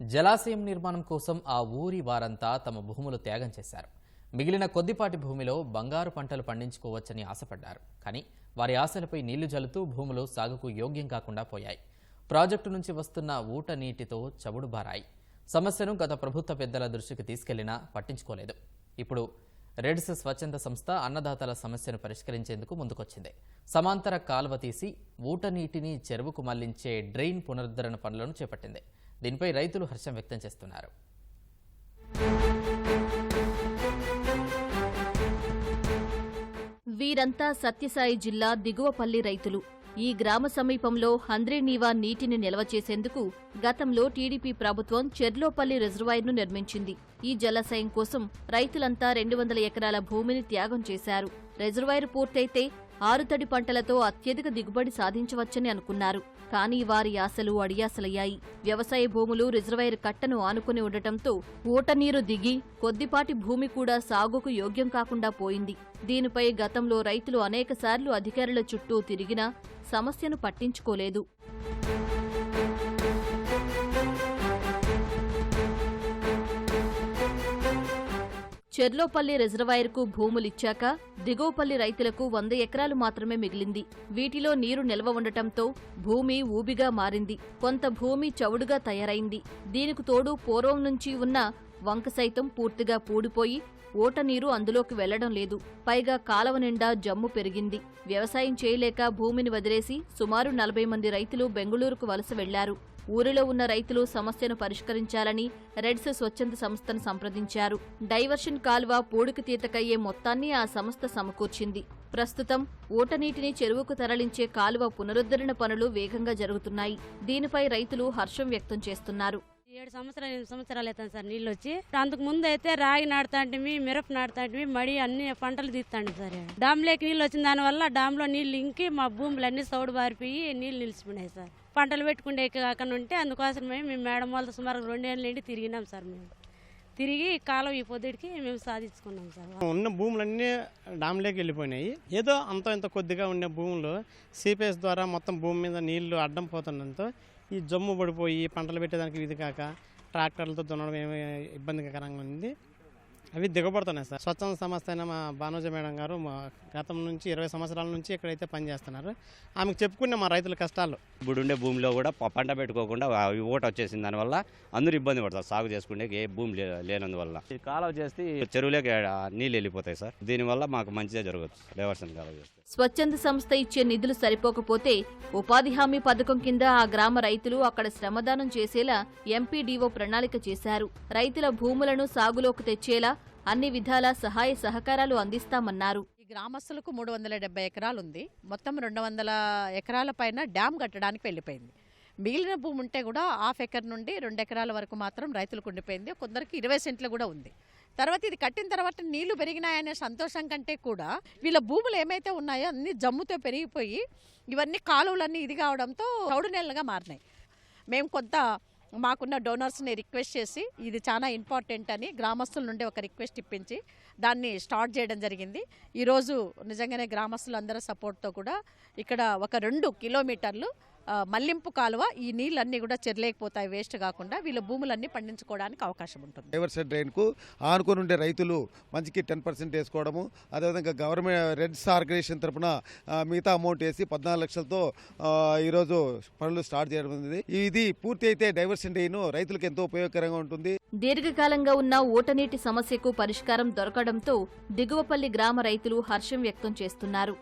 జలాశయం నిర్మాణం కోసం ఆ ఊరి వారంతా తమ భూములు త్యాగం చేశారు. మిగిలిన కొద్దిపాటి భూమిలో బంగారు పంటలు పండించుకోవచ్చని ఆశపడ్డారు. కానీ వారి ఆశలపై నీళ్ళు జల్లుతూ భూములు సాగుకు యోగ్యం కాకుండా పోయాయి. ప్రాజెక్టు నుంచి వస్తున్న ఊట నీటితో చవుడుబారాయి సమస్యను గత ప్రభుత్వ పెద్దల దృష్టికి తీసుకెళ్ళినా పట్టించుకోలేదు. ఇప్పుడు రెడ్స్ స్వచ్ఛంద సంస్థ అన్నదాతల సమస్యను పరిష్కరించేందుకు ముందుకొచ్చింది. సమాంతర కాల్వ తీసి ఊట నీటిని చెరువుకు మళ్ళించే డ్రైన్ పునరుద్ధరణ పనులను చేపట్టింది. దీనిపై రైతులు హర్షం వ్యక్తం చేస్తున్నారు. వీరంతా సత్యసాయి జిల్లా దిగువపల్లి రైతులు. ఈ గ్రామ సమీపంలో హంద్రీనీవా నీటిని నిల్వ చేసేందుకు గతంలో టీడీపీ ప్రభుత్వం చెర్లోపల్లి రిజర్వాయర్ను నిర్మించింది. ఈ జలాశయం కోసం రైతులంతా రెండు వందల ఎకరాల భూమిని త్యాగం చేశారు. రిజర్వాయర్ పూర్తయితే ఆరుతడి పంటలతో అత్యధిక దిగుబడి సాధించవచ్చని అనుకున్నారు. కానీ వారి ఆశలు అడియాసలయ్యాయి. వ్యవసాయ భూములు రిజర్వాయర్ కట్టను ఆనుకుని ఉండటంతో ఊటనీరు దిగి కొద్దిపాటి భూమి కూడా సాగుకు యోగ్యం కాకుండా పోయింది. దీనిపై గతంలో రైతులు అనేకసార్లు అధికారుల చుట్టూ తిరిగినా సమస్యను పట్టించుకోలేదు. చెర్లోపల్లి రిజర్వాయర్కు భూములిచ్చాక దిగువపల్లి రైతులకు వంద ఎకరాలు మాత్రమే మిగిలింది. వీటిలో నీరు నిల్వ ఉండటంతో భూమి ఊబిగా మారింది. కొంత భూమి చవుడుగా తయారైంది. దీనికి తోడు పూర్వం నుంచి ఉన్న వంక సైతం పూర్తిగా పూడిపోయి ఓట నీరు అందులోకి వెళ్ళడం లేదు. పైగా కాలవ నిండా జమ్ము పెరిగింది. వ్యవసాయం చేయలేక భూమిని వదిలేసి సుమారు నలభై మంది రైతులు బెంగుళూరుకు వలస వెళ్ళారు. ఊరిలో ఉన్న రైతులు సమస్యను పరిష్కరించాలని రెడ్స్ స్వచ్ఛంద సంస్థను సంప్రదించారు. డైవర్షన్ కాల్వ పూడికి తీతకయ్యే మొత్తాన్ని ఆ సంస్థ సమకూర్చింది. ప్రస్తుతం ఊటనీటిని చెరువుకు తరలించే కాలువ పునరుద్ధరణ పనులు వేగంగా జరుగుతున్నాయి. దీనిపై రైతులు హర్షం వ్యక్తం చేస్తున్నారు. ఏడు సంవత్సరాలు ఎనిమిది సంవత్సరాలు అవుతాను సార్ నీళ్ళు వచ్చి అంతకు ముందు అయితే రాగి నాటుతాంటిమి మిరప నాడుతాంటివి మడి అన్ని పంటలు తీస్తాండి సార్ డామ్లేకి నీళ్ళు వచ్చిన దానివల్ల డామ్లో నీళ్ళు ఇంకి మా భూములు అన్ని సౌడు బారిపోయి నీళ్ళు నిలిచిపోయినాయి సార్. పంటలు పెట్టుకుండే కాకుండా ఉంటే అందుకోసమే మేము మేడం వాళ్ళతో సుమారు రెండేళ్ళ నుండి తిరిగినాం సార్ మేము. తిరిగి కాలం ఈ పొద్దుడికి మేము సాధించుకున్నాం సార్. ఉన్న భూములన్నీ డామ్లోకి వెళ్ళిపోయినాయి. ఏదో అంత ఇంత కొద్దిగా ఉండే భూములు సిపిఎస్ ద్వారా మొత్తం భూమి మీద నీళ్ళు అడ్డం పోతుండడంతో ఈ జమ్ము పడిపోయి పంటలు పెట్టేదానికి ఇది కాక ట్రాక్టర్లతో దున్నడం ఏమి ఇబ్బందికరంగా ఉంది. అవి దిగబడుతున్నాయి సార్. స్వచ్ఛంద సంస్థ అయిన మా బానోజ మేడం గారు మా గతం నుంచి ఇరవై సంవత్సరాల నుంచి ఇక్కడైతే పనిచేస్తున్నారు. ఆమెకు చెప్పుకునే మా రైతుల కష్టాలు. ఇప్పుడు ఉండే భూమిలో కూడా పంట పెట్టుకోకుండా ఓట వచ్చేసిన దానివల్ల అందరూ ఇబ్బంది పడతారు. సాగు చేసుకునే ఏ భూమి లేనందువల్ల. ఈ కాలువ చేస్తే చెరువులోకి నీళ్ళు వెళ్ళిపోతాయి సార్. దీనివల్ల మాకు మంచిగా జరగచ్చు డైవర్షన్ కాలువ చేస్తే. స్వచ్ఛంద సంస్థ ఇచ్చే నిధులు సరిపోకపోతే ఉపాధి హామీ పథకం కింద ఆ గ్రామ రైతులు అక్కడ శ్రమదానం చేసేలా ఎంపీడీఓ ప్రణాళిక చేశారు. రైతుల భూములను సాగులోకి తెచ్చేలా అన్ని విధాల సహాయ సహకారాలు అందిస్తామన్నారు. ఈ గ్రామస్తులకు మూడు వందల డెబ్బై ఎకరాలు ఉంది మొత్తం రెండు వందల ఎకరాల పైన డ్యామ్ కట్టడానికి వెళ్ళిపోయింది. మిగిలిన భూమి ఉంటే కూడా హాఫ్ ఎకర్ నుండి రెండు ఎకరాల వరకు మాత్రం రైతులకు ఉండిపోయింది. కొందరికి ఇరవై సెంట్లు కూడా ఉంది. తర్వాత ఇది కట్టిన తర్వాత నీళ్ళు పెరిగినాయనే సంతోషం కంటే కూడా వీళ్ళ భూములు ఏమైతే ఉన్నాయో అన్ని జమ్ముతో పెరిగిపోయి ఇవన్నీ కాలువలన్నీ ఇది కావడంతో చౌడు నెలలుగా మారినాయి. మేము కొంత మాకున్న డోనర్స్ని రిక్వెస్ట్ చేసి ఇది చాలా ఇంపార్టెంట్ అని గ్రామస్తుల నుండి ఒక రిక్వెస్ట్ ఇప్పించి దాన్ని స్టార్ట్ చేయడం జరిగింది. ఈరోజు నిజంగానే గ్రామస్తులందరి సపోర్ట్తో కూడా ఇక్కడ ఒక రెండు కిలోమీటర్లు మల్లింపు కాలువ ఈ నీళ్ళన్నీ కూడా చెరలేకపోతాయి వేస్ట్ కాకుండా వీళ్ళ భూములన్నీ పండించుకోవడానికి అవకాశం ఉంటుంది. డైవర్సెడ్ డ్రైన్కు ఆనుకొని ఉండే రైతులు మంచికి టెన్ పర్సెంట్ వేసుకోవడము అదేవిధంగా గవర్నమెంట్ రెడ్స్ ఆర్గనైజేషన్ తరఫున మిగతా అమౌంట్ వేసి పద్నాలుగు లక్షలతో ఈరోజు పనులు స్టార్ట్ చేయడం ఉంది ఇది పూర్తి అయితే డైవర్షన్ డ్రైన్ రైతులకు ఎంతో ఉపయోగకరంగా ఉంటుంది. దీర్ఘకాలంగా ఉన్న ఊటనీటి సమస్యకు పరిష్కారం దొరకడంతో దిగువపల్లి గ్రామ రైతులు హర్షం వ్యక్తం చేస్తున్నారు.